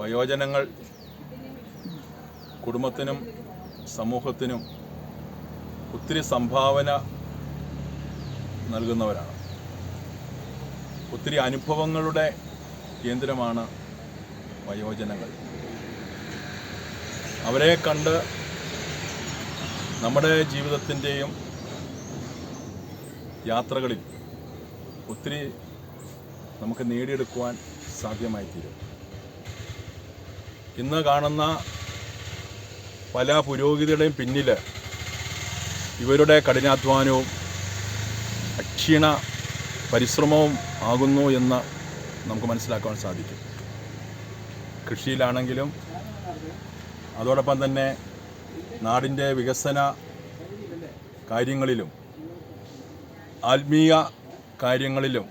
വയോജനങ്ങൾ കുടുംബത്തിനും സമൂഹത്തിനും ഒത്തിരി സംഭാവന നൽകുന്നവരാണ്. ഒത്തിരി അനുഭവങ്ങളുടെ കേന്ദ്രമാണ് വയോജനങ്ങൾ. അവരെ കണ്ട് നമ്മുടെ ജീവിതത്തിന്റെയും യാത്രകളിൽ ഒത്തിരി നമുക്ക് നേടിയെടുക്കുവാൻ സാധ്യമായി തീരും ഇന്ന് കാണുന്ന പല പുരോഗതിയുടെയും പിന്നിൽ ഇവരുടെ കഠിനാധ്വാനവും അക്ഷീണ പരിശ്രമവും ആകുന്നു എന്ന് നമുക്ക് മനസ്സിലാക്കാൻ സാധിക്കും. കൃഷിയിലാണെങ്കിലും അതോടൊപ്പം തന്നെ നാടിന്റെ വികസന കാര്യങ്ങളിലും ആത്മീയ കാര്യങ്ങളിലും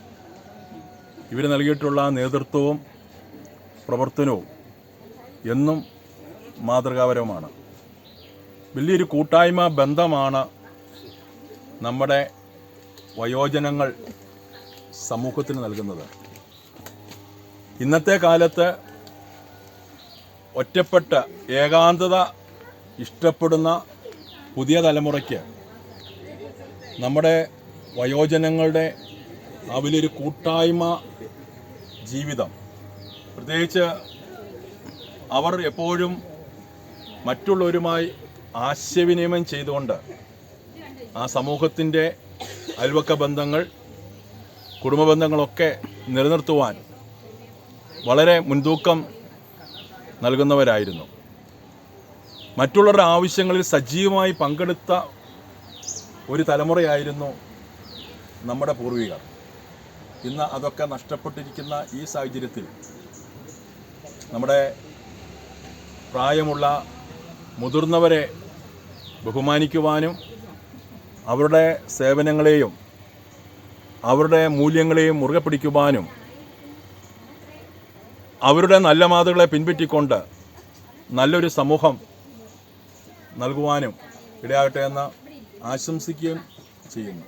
ഇവർ നൽകിയിട്ടുള്ള നേതൃത്വവും പ്രവർത്തനവും എന്നും മാതൃകാപരവുമാണ്. വലിയൊരു കൂട്ടായ്മ ബന്ധമാണ് നമ്മുടെ വയോജനങ്ങൾ സമൂഹത്തിന് നൽകുന്നത്. ഇന്നത്തെ കാലത്ത് ഒറ്റപ്പെട്ട ഏകാന്തത ഇഷ്ടപ്പെടുന്ന പുതിയ തലമുറയ്ക്ക് നമ്മുടെ വയോജനങ്ങളുടെ ആ വലിയൊരു കൂട്ടായ്മ ജീവിതം പ്രത്യേകിച്ച് അവർ എപ്പോഴും മറ്റുള്ളവരുമായി ആശയവിനിമയം ചെയ്തുകൊണ്ട് ആ സമൂഹത്തിന്റെ അയൽവക്ക ബന്ധങ്ങൾ കുടുംബ ബന്ധങ്ങളൊക്കെ നിലനിർത്തുവാൻ വളരെ മുൻതൂക്കം നൽകുന്നവരായിരുന്നു. മറ്റുള്ളവരുടെ ആവശ്യങ്ങളിൽ സജീവമായി പങ്കെടുത്ത ഒരു തലമുറയായിരുന്നു നമ്മുടെ പൂർവികർ. ഇന്ന് അതൊക്കെ നഷ്ടപ്പെട്ടിരിക്കുന്ന ഈ സാഹചര്യത്തിൽ നമ്മുടെ പ്രായമുള്ള മുതിർന്നവരെ ബഹുമാനിക്കുവാനും അവരുടെ സേവനങ്ങളെയും അവരുടെ മൂല്യങ്ങളെയും മുറുകെ പിടിക്കുവാനും അവരുടെ നല്ല മാതൃകളെ പിൻപറ്റിക്കൊണ്ട് നല്ലൊരു സമൂഹം നൽകുവാനും ഇടയാകട്ടെ എന്ന് ആശംസിക്കുകയും ചെയ്യുന്നു.